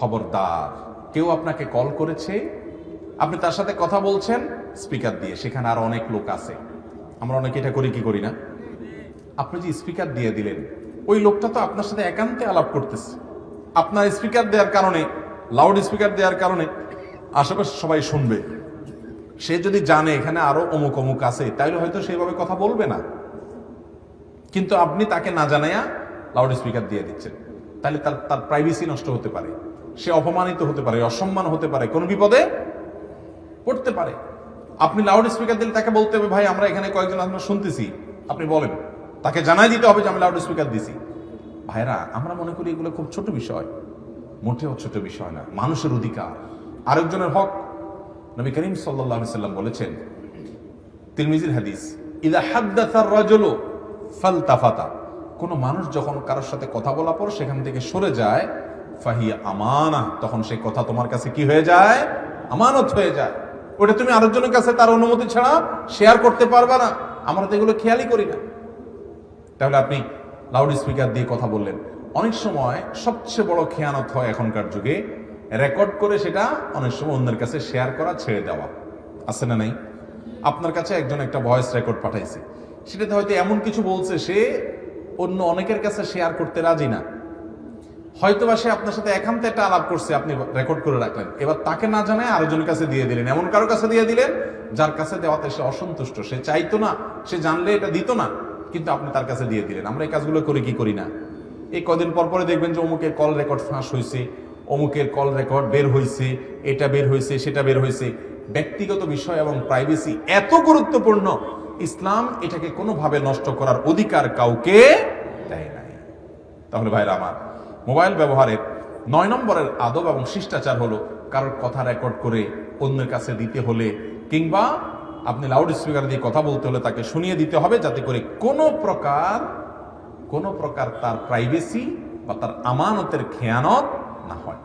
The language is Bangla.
খবরদার। কেউ আপনাকে কল করেছে, আপনি তার সাথে কথা বলছেন, স্পিকার দিয়ে, সেখানে আর অনেক লোক আছে। আমরা অনেকে এটা করি কি করি না? আপনি যে স্পিকার দিয়ে দিলেন, ওই লোকটা তো আপনার সাথে একান্তে আলাপ করতেছে। আপনার স্পিকার দেওয়ার কারণে লাউড স্পিকার দেওয়ার কারণে আশেপাশে সবাই শুনবে। সে যদি জানে এখানে আরও অমুক অমুক আছে, তাইলে হয়তো সেইভাবে কথা বলবে না। কিন্তু আপনি তাকে না জানাইয়া লাউড স্পিকার দিয়ে দিচ্ছেন। তাহলে তার তার প্রাইভেসি নষ্ট হতে পারে। সে অপমানিত হতে পারে, অসম্মান হতে পারে, কোন বিপদে পড়তে পারে। আপনি লাউড স্পিকার দিলে তাকে বলতে হবে, ভাই, আমরা এখানে কয়েকজন আমরা শুনতেছি। আপনি বলেন, তাকে জানাই দিতে হবে যে আমি লাউড স্পিকার দিছি। ভাইরা আমরা মনে করি এগুলো খুব ছোট বিষয়, মোটেও ছোট বিষয় না, মানুষের অধিকার। আরেকজনের হক, নবী করিম আলাইহি সাল্লাম বলেছেন, তিরমিজির হাদিস, ইদা হাদ্দাসার রাজুলু ফালতাফাতা। কোন মানুষ যখন কারোর সাথে কথা বলার পর সেখান থেকে সরে যায় ফাহিয়া আমানা, তখন সেই কথা তোমার কাছে কি হয়ে যায়? আমানত হয়ে যায়। ওটা তুমি আরেকজনের কাছে তার অনুমতি ছাড়া শেয়ার করতে পারবে না। আমরা তো এগুলো খেয়ালই করি না। তাহলে আপনি লাউড স্পিকার দিয়ে কথা বললেন। অনেক সময় সবচেয়ে বড় খেয়ানত হয় এখনকার যুগে রেকর্ড করে সেটা অনেক সময় অন্যের কাছে শেয়ার করা ছেড়ে দেওয়া। আছে না নাই? আপনার কাছে একজন একটা ভয়েস রেকর্ড পাঠাইছে। সেটাতে হয়তো এমন কিছু বলছে সে, অন্য অনেকের কাছে শেয়ার করতে রাজি না। হয়তো বা সে আপনার সাথে একান্তে একটা আলাপ করছে, আপনি রেকর্ড করে রাখলেন। এবার তাকে না জানায় আরেকজনের কাছে দিয়ে দিলেন। এমন কারও কাছে দিয়ে দিলেন যার কাছে দেওয়াতে সে অসন্তুষ্ট। সে চাইতো না, সে জানলে এটা দিত না, কিন্তু আপনি তার কাছে দিয়ে দিলেন। আমরা এই কাজগুলো করে, কি করি না? এই কদিন পর পরে দেখবেন যে অমুকের কল রেকর্ড ফাঁস হয়েছে অমুকের কল রেকর্ড বের হয়েছে এটা বের হয়েছে সেটা বের হয়েছে ব্যক্তিগত বিষয় এবং প্রাইভেসি এত গুরুত্বপূর্ণ, ইসলাম এটাকে কোনোভাবে নষ্ট করার অধিকার কাউকে দেয় নাই। তাহলে ভাইরা আমার মোবাইল ব্যবহারের নয় নম্বরের আদব এবং শিষ্টাচার হলো কারোর কথা রেকর্ড করে অন্যের কাছে দিতে হলে কিংবা আপনি লাউড স্পিকার দিয়ে কথা বলতে হলে তাকে শুনিয়ে দিতে হবে যাতে করে কোনো প্রকার কোনো প্রকার তার প্রাইভেসি বা তার আমানতের খেয়ানত না হয়।